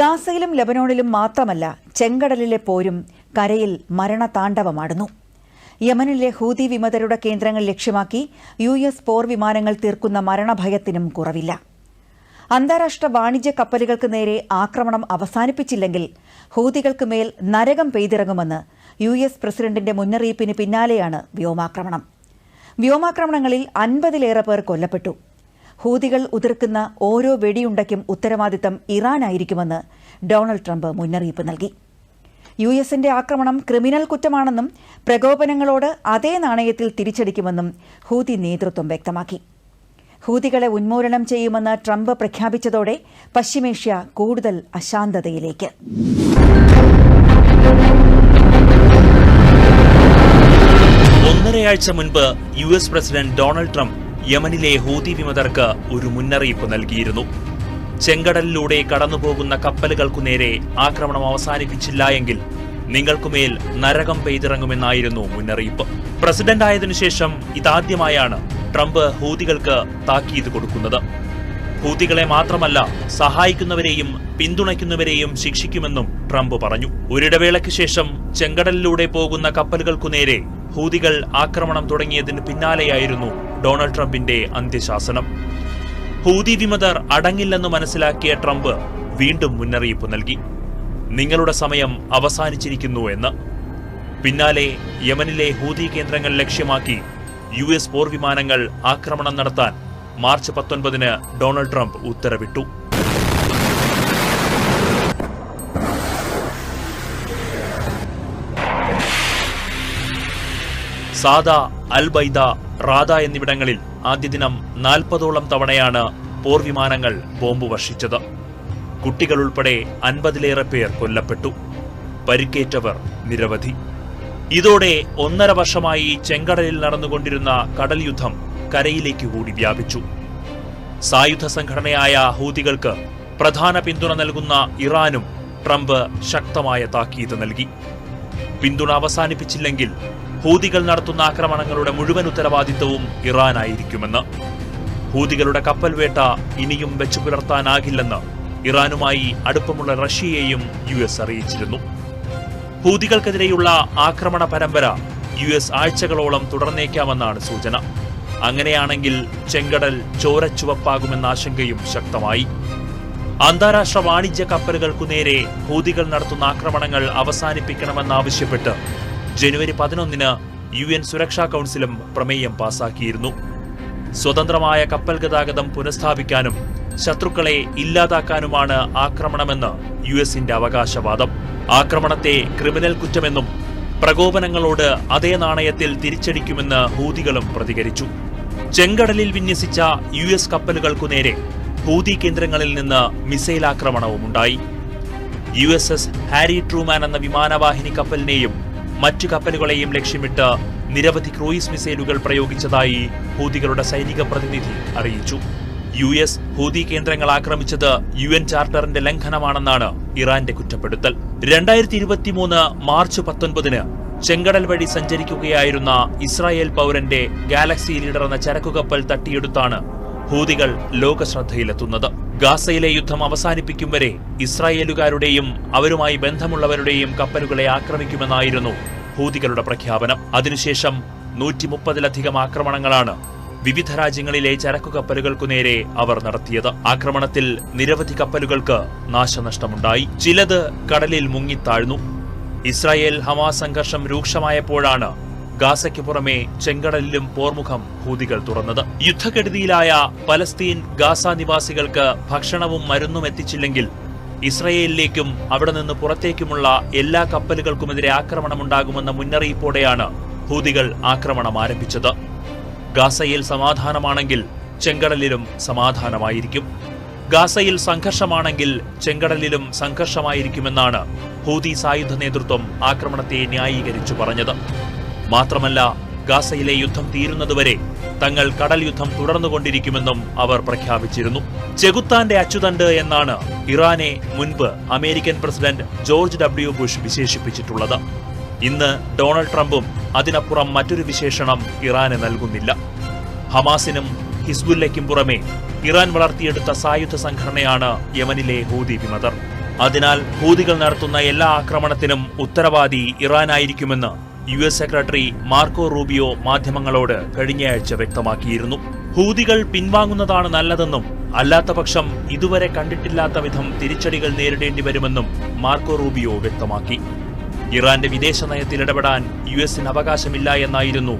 ഗാസയിലും ലബനോണിലും മാത്രമല്ല ചെങ്കടലിലെ പോരും കരയിൽ മരണതാണ്ഡവമാടുന്നു. യമനിലെ ഹൂതി വിമതരുടെ കേന്ദ്രങ്ങൾ ലക്ഷ്യമാക്കി യു എസ് പോർ വിമാനങ്ങൾ തീർക്കുന്ന മരണഭയത്തിനും കുറവില്ല. അന്താരാഷ്ട്ര വാണിജ്യ കപ്പലുകൾക്ക് നേരെ ആക്രമണം അവസാനിപ്പിച്ചില്ലെങ്കിൽ ഹൂതികൾക്ക് മേൽ നരകം പെയ്തിറങ്ങുമെന്ന് യു എസ് പ്രസിഡന്റിന്റെ മുന്നറിയിപ്പിന് പിന്നാലെയാണ് വ്യോമാക്രമണം. വ്യോമാക്രമണങ്ങളിൽ അൻപതിലേറെ പേർ കൊല്ലപ്പെട്ടു. ഹൂതികൾ ഉതിർക്കുന്ന ഓരോ വെടിയുണ്ടയ്ക്കും ഉത്തരവാദിത്തം ഇറാനായിരിക്കുമെന്ന് ഡൊണാൾഡ് ട്രംപ് മുന്നറിയിപ്പ് നൽകി. യു എസിന്റെ ആക്രമണം ക്രിമിനൽ കുറ്റമാണെന്നും പ്രകോപനങ്ങളോട് അതേ നാണയത്തിൽ തിരിച്ചടിക്കുമെന്നും ഹൂതി നേതൃത്വം വ്യക്തമാക്കി. ഹൂതികളെ ഉന്മൂലനം ചെയ്യുമെന്ന് ട്രംപ് പ്രഖ്യാപിച്ചതോടെ പശ്ചിമേഷ്യ കൂടുതൽ അശാന്തതയിലേക്ക്. ഒന്നരയാഴ്ച മുൻപ് U S president Donald Trump യമനിലെ ഹൂതി വിമതർക്ക് ഒരു മുന്നറിയിപ്പ് നൽകിയിരുന്നു. ചെങ്കടലിലൂടെ കടന്നുപോകുന്ന കപ്പലുകൾക്കു നേരെ ആക്രമണം അവസാനിപ്പിച്ചില്ല എങ്കിൽ നിങ്ങൾക്കുമേൽ നരകം പെയ്തിറങ്ങുമെന്നായിരുന്നു മുന്നറിയിപ്പ്. പ്രസിഡന്റ് ആയതിനു ശേഷം ഇതാദ്യമായാണ് ട്രംപ് ഹൂതികൾക്ക് താക്കീത് കൊടുക്കുന്നത്. ഹൂതികളെ മാത്രമല്ല സഹായിക്കുന്നവരെയും പിന്തുണയ്ക്കുന്നവരെയും ശിക്ഷിക്കുമെന്നും ട്രംപ് പറഞ്ഞു. ഒരിടവേളയ്ക്ക് ശേഷം ചെങ്കടലിലൂടെ പോകുന്ന കപ്പലുകൾക്കു നേരെ ഹൂതികൾ ആക്രമണം തുടങ്ങിയതിന് പിന്നാലെയായിരുന്നു ഡൊണാൾഡ് ട്രംപിന്റെ അന്ത്യശാസനം. ഹൂതി വിമതർ അടങ്ങില്ലെന്ന് മനസ്സിലാക്കിയ ട്രംപ് വീണ്ടും മുന്നറിയിപ്പ് നൽകി. നിങ്ങളുടെ സമയം അവസാനിച്ചിരിക്കുന്നു എന്ന്. പിന്നാലെ യമനിലെ ഹൂതി കേന്ദ്രങ്ങൾ ലക്ഷ്യമാക്കി യു എസ് പോർ വിമാനങ്ങൾ ആക്രമണം നടത്താൻ മാർച്ച് പത്തൊൻപതിന് ഡൊണാൾഡ് ട്രംപ് ഉത്തരവിട്ടു. സാദ അൽബൈദ റാദ എന്നിവിടങ്ങളിൽ ആദ്യ ദിനം നാൽപ്പതോളം തവണയാണ് പോർ വിമാനങ്ങൾ ബോംബ് വർഷിച്ചത്. കുട്ടികൾ ഉൾപ്പെടെ അൻപതിലേറെ പേർ കൊല്ലപ്പെട്ടു. പരിക്കേറ്റവർ നിരവധി. ഇതോടെ ഒന്നര വർഷമായി ചെങ്കടലിൽ നടന്നുകൊണ്ടിരുന്ന കടൽ യുദ്ധം കരയിലേക്ക് കൂടി വ്യാപിച്ചു. സായുധ സംഘടനയായ ഹൂതികൾക്ക് പ്രധാന പിന്തുണ നൽകുന്ന ഇറാനും ട്രംപ് ശക്തമായ താക്കീത് നൽകി. പിന്തുണ അവസാനിപ്പിച്ചില്ലെങ്കിൽ ഹൂതികൾ നടത്തുന്ന ആക്രമണങ്ങളുടെ മുഴുവൻ ഉത്തരവാദിത്വവും ഇറാനായിരിക്കുമെന്ന്. ഹൂതികളുടെ കപ്പൽ വേട്ട ഇനിയും വെച്ചു പുലർത്താനാകില്ലെന്ന് ഇറാനുമായി അടുപ്പമുള്ള റഷ്യയെയും യു എസ് അറിയിച്ചിരുന്നു. ഹൂതികൾക്കെതിരെയുള്ള ആക്രമണ പരമ്പര യു എസ് ആഴ്ചകളോളം തുടർന്നേക്കാമെന്നാണ് സൂചന. അങ്ങനെയാണെങ്കിൽ ചെങ്കടൽ ചോരച്ചുവപ്പാകുമെന്ന ആശങ്കയും ശക്തമായി. അന്താരാഷ്ട്ര വാണിജ്യ കപ്പലുകൾക്കു നേരെ ഹൂതികൾ നടത്തുന്ന ആക്രമണങ്ങൾ അവസാനിപ്പിക്കണമെന്നാവശ്യപ്പെട്ട് ജനുവരി പതിനൊന്നിന് യു എൻ സുരക്ഷാ കൗൺസിലും പ്രമേയം പാസാക്കിയിരുന്നു. സ്വതന്ത്രമായ കപ്പൽ ഗതാഗതം പുനഃസ്ഥാപിക്കാനും ശത്രുക്കളെ ഇല്ലാതാക്കാനുമാണ് ആക്രമണമെന്ന് യു എസിന്റെ അവകാശവാദം. ആക്രമണത്തെ ക്രിമിനൽ കുറ്റമെന്നും പ്രകോപനങ്ങളോട് അതേ നാണയത്തിൽ തിരിച്ചടിക്കുമെന്ന് ഹൂതികളും പ്രതികരിച്ചു. ചെങ്കടലിൽ വിന്യസിച്ച യു എസ് കപ്പലുകൾക്കു നേരെ ഹൂതി കേന്ദ്രങ്ങളിൽ നിന്ന് മിസൈൽ ആക്രമണവും ഉണ്ടായി U S S Harry Truman എന്ന വിമാനവാഹിനി കപ്പലിനെയും മറ്റു കപ്പലുകളെയും ലക്ഷ്യമിട്ട് നിരവധി ക്രൂയിസ് മിസൈലുകൾ പ്രയോഗിച്ചതായി ഹൂതികളുടെ സൈനിക പ്രതിനിധി അറിയിച്ചു. യു എസ് ഹൂതി കേന്ദ്രങ്ങൾ ആക്രമിച്ചത് യു എൻ ചാർട്ടറിന്റെ ലംഘനമാണെന്നാണ് ഇറാന്റെ കുറ്റപ്പെടുത്തൽ. രണ്ടായിരത്തി ഇരുപത്തിമൂന്ന് മാർച്ച് പത്തൊൻപതിന് ചെങ്കടൽ വഴി സഞ്ചരിക്കുകയായിരുന്ന ഇസ്രായേൽ പൗരന്റെ ഗാലക്സി ലീഡർ എന്ന ചരക്കുകപ്പൽ തട്ടിയെടുത്താണ് ഹൂതികൾ ലോകശ്രദ്ധയിലെത്തുന്നത്. ഗാസയിലെ യുദ്ധം അവസാനിപ്പിക്കും വരെ ഇസ്രായേലുകാരുടെയും അവരുമായി ബന്ധമുള്ളവരുടെയും കപ്പലുകളെ ആക്രമിക്കുമെന്നായിരുന്നു ഹൂതികളുടെ പ്രഖ്യാപനം. അതിനുശേഷം നൂറ്റി മുപ്പതിലധികം ആക്രമണങ്ങളാണ് വിവിധ രാജ്യങ്ങളിലെ ചരക്കു കപ്പലുകൾക്കു നേരെ അവർ നടത്തിയത്. ആക്രമണത്തിൽ നിരവധി കപ്പലുകൾക്ക് നാശനഷ്ടമുണ്ടായി. ചിലത് കടലിൽ മുങ്ങിത്താഴ്ന്നു. ഇസ്രായേൽ ഹമാ സംഘർഷം രൂക്ഷമായപ്പോഴാണ് ഗാസയ്ക്ക് പുറമെ ചെങ്കടലിലും പോർമുഖം ഹൂതികൾ തുറന്നത്. യുദ്ധക്കെടുതിയിലായ പലസ്തീൻ ഗാസ നിവാസികൾക്ക് ഭക്ഷണവും മരുന്നും എത്തിച്ചില്ലെങ്കിൽ ഇസ്രയേലിലേക്കും അവിടെ നിന്ന് പുറത്തേക്കുമുള്ള എല്ലാ കപ്പലുകൾക്കുമെതിരെ ആക്രമണമുണ്ടാകുമെന്ന മുന്നറിയിപ്പോടെയാണ് ഹൂതികൾ ആക്രമണം ആരംഭിച്ചത്. ഗാസയിൽ സമാധാനമാണെങ്കിൽ ചെങ്കടലിലും സമാധാനമായിരിക്കും. ഗാസയിൽ സംഘർഷമാണെങ്കിൽ ചെങ്കടലിലും സംഘർഷമായിരിക്കുമെന്നാണ് ഹൂതി സായുധ നേതൃത്വം ആക്രമണത്തെ ന്യായീകരിച്ചു പറഞ്ഞത്. മാത്രമല്ല ഗാസയിലെ യുദ്ധം തീരുന്നതുവരെ തങ്ങൾ കടൽ യുദ്ധം തുടർന്നുകൊണ്ടിരിക്കുമെന്നും അവർ പ്രഖ്യാപിച്ചിരുന്നു. ചെകുത്താന്റെ അച്ചുതണ്ട് എന്നാണ് ഇറാനെ മുൻപ് American president George W Bush വിശേഷിപ്പിച്ചിട്ടുള്ളത്. ഇന്ന് ഡൊണാൾഡ് ട്രംപും അതിനപ്പുറം മറ്റൊരു വിശേഷണം ഇറാന് നൽകുന്നില്ല. ഹമാസിനും ഹിസ്ബുല്ലയ്ക്കും പുറമെ ഇറാൻ വളർത്തിയെടുത്ത സായുധ സംഘടനയാണ് യമനിലെ ഹൂതി വിമതർ. അതിനാൽ ഹൂതികൾ നടത്തുന്ന എല്ലാ ആക്രമണത്തിനും ഉത്തരവാദി ഇറാനായിരിക്കുമെന്ന് U S secretary Marco Rubio മാധ്യമങ്ങളോട് കഴിഞ്ഞയാഴ്ച വ്യക്തമാക്കിയിരുന്നു. ഹൂതികൾ പിൻവാങ്ങുന്നതാണ് നല്ലതെന്നും അല്ലാത്തപക്ഷം ഇതുവരെ കണ്ടിട്ടില്ലാത്ത വിധം തിരിച്ചടികൾ നേരിടേണ്ടി വരുമെന്നും മാർക്കോ റൂബിയോ വ്യക്തമാക്കി. ഇറാന്റെ വിദേശ നയത്തിൽ ഇടപെടാൻ യു എസിന് അവകാശമില്ല എന്നായിരുന്നു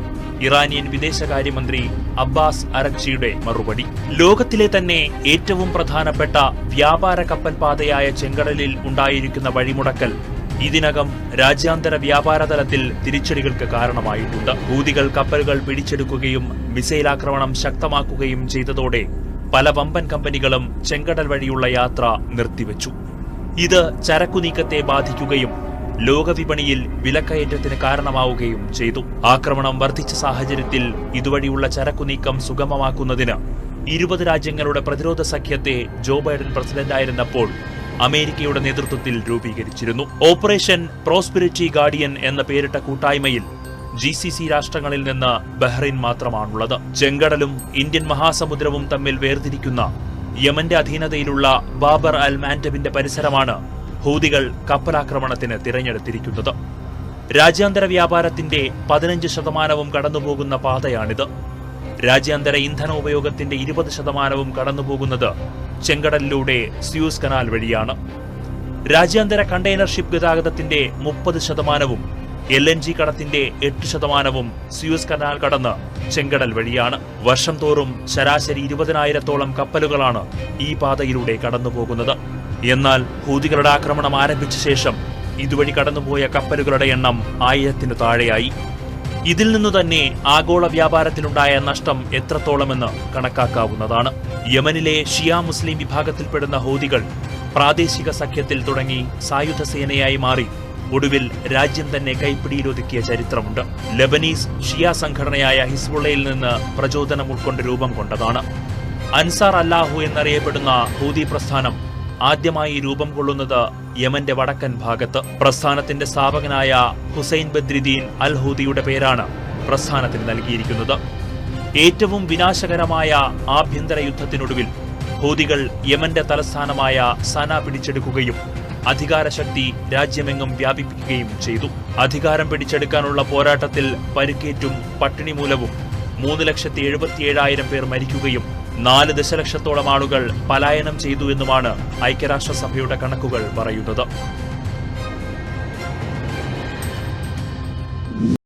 ഇറാനിയൻ വിദേശകാര്യമന്ത്രി അബ്ബാസ് അരക്ഷിയുടെ മറുപടി. ലോകത്തിലെ തന്നെ ഏറ്റവും പ്രധാനപ്പെട്ട വ്യാപാര കപ്പൽ പാതയായ ചെങ്കടലിൽ ഉണ്ടായിരിക്കുന്ന വഴിമുടക്കൽ ഇതിനകം രാജ്യാന്തര വ്യാപാര തലത്തിൽ തിരിച്ചടികൾക്ക് കാരണമായിട്ടുണ്ട്. ഹൂതികൾ കപ്പലുകൾ പിടിച്ചെടുക്കുകയും മിസൈൽ ആക്രമണം ശക്തമാക്കുകയും ചെയ്തതോടെ പല വമ്പൻ കമ്പനികളും ചെങ്കടൽ വഴിയുള്ള യാത്ര നിർത്തിവെച്ചു. ഇത് ചരക്കുനീക്കത്തെ ബാധിക്കുകയും ലോകവിപണിയിൽ വിലക്കയറ്റത്തിന് കാരണമാവുകയും ചെയ്തു. ആക്രമണം വർദ്ധിച്ച സാഹചര്യത്തിൽ ഇതുവഴിയുള്ള ചരക്കുനീക്കം സുഗമമാക്കുന്നതിന് ഇരുപത് രാജ്യങ്ങളുടെ പ്രതിരോധ സഖ്യത്തെ ജോ ബൈഡൻ പ്രസിഡന്റായിരുന്നപ്പോൾ അമേരിക്കയുടെ നേതൃത്വത്തിൽ രൂപീകരിച്ചിരുന്നു. ഓപ്പറേഷൻ പ്രോസ്പിരിറ്റി ഗാർഡിയൻ എന്ന പേരിട്ട കൂട്ടായ്മയിൽ ജി സി സി രാഷ്ട്രങ്ങളിൽ നിന്ന് ബഹ്റൈൻ മാത്രമാണുള്ളത്. ചെങ്കടലും ഇന്ത്യൻ മഹാസമുദ്രവും തമ്മിൽ വേർതിരിക്കുന്ന യമന്റെ അധീനതയിലുള്ള ബാബർ അൽ മാൻഡബിന്റെ പരിസരമാണ് ഹൂതികൾ കപ്പലാക്രമണത്തിന് തിരഞ്ഞെടുത്തിരിക്കുന്നത്. രാജ്യാന്തര വ്യാപാരത്തിന്റെ പതിനഞ്ച് ശതമാനവും കടന്നുപോകുന്ന പാതയാണിത്. രാജ്യാന്തര ഇന്ധന ഉപയോഗത്തിന്റെ ഇരുപത് ശതമാനവും കടന്നുപോകുന്നത് ചെങ്കടലിലൂടെ സ്യൂസ് കനാൽ വഴിയാണ്. രാജ്യാന്തര കണ്ടെയ്നർ ഷിപ്പ് ഗതാഗതത്തിന്റെ മുപ്പത് ശതമാനവും എൽ എൻ ജി കടത്തിന്റെ എട്ട് ശതമാനവും സ്യൂസ് കനാൽ കടന്ന് ചെങ്കടൽ വഴിയാണ്. വർഷം തോറും ശരാശരി ഇരുപതിനായിരത്തോളം കപ്പലുകളാണ് ഈ പാതയിലൂടെ കടന്നുപോകുന്നത്. എന്നാൽ ഹൂതികളുടെ ആക്രമണം ആരംഭിച്ച ശേഷം ഇതുവഴി കടന്നുപോയ കപ്പലുകളുടെ എണ്ണം ആയിരത്തിന് താഴെയായി. ഇതിൽ നിന്നു തന്നെ ആഗോള വ്യാപാരത്തിലുണ്ടായ നഷ്ടം എത്രത്തോളമെന്ന് കണക്കാക്കാവുന്നതാണ്. യമനിലെ ഷിയ മുസ്ലിം വിഭാഗത്തിൽപ്പെടുന്ന ഹൂതികൾ പ്രാദേശിക സഖ്യത്തിൽ തുടങ്ങി സായുധ സേനയായി മാറി ഒടുവിൽ രാജ്യം തന്നെ കൈപ്പിടിയിലൊതുക്കിയ ചരിത്രമുണ്ട്. ലബനീസ് ഷിയ സംഘടനയായ ഹിസ്ബുള്ളയിൽ നിന്ന് പ്രചോദനം ഉൾക്കൊണ്ട് രൂപം കൊണ്ടതാണ്. അൻസാർ അല്ലാഹു എന്നറിയപ്പെടുന്ന ഹൂതി പ്രസ്ഥാനം ആദ്യമായി രൂപം കൊള്ളുന്നത് യമന്റെ വടക്കൻ ഭാഗത്ത്. പ്രസ്ഥാനത്തിന്റെ സ്ഥാപകനായ ഹുസൈൻ ബദ്രിദ്ദീൻ അൽ ഹൂദിയുടെ പേരാണ് പ്രസ്ഥാനത്തിന് നൽകിയിരിക്കുന്നത്. ഏറ്റവും വിനാശകരമായ ആഭ്യന്തര യുദ്ധത്തിനൊടുവിൽ ഹൂതികൾ യമന്റെ തലസ്ഥാനമായ സന പിടിച്ചെടുക്കുകയും അധികാരശക്തി രാജ്യമെങ്ങും വ്യാപിപ്പിക്കുകയും ചെയ്തു. അധികാരം പിടിച്ചെടുക്കാനുള്ള പോരാട്ടത്തിൽ പരുക്കേറ്റും പട്ടിണി മൂലവും മൂന്ന് ലക്ഷത്തി എഴുപത്തിയേഴായിരം പേർ മരിക്കുകയും നാല് ദശലക്ഷത്തോളം ആളുകൾ പലായനം ചെയ്തു എന്നുമാണ് ഐക്യരാഷ്ട്രസഭയുടെ കണക്കുകൾ പറയുന്നത്.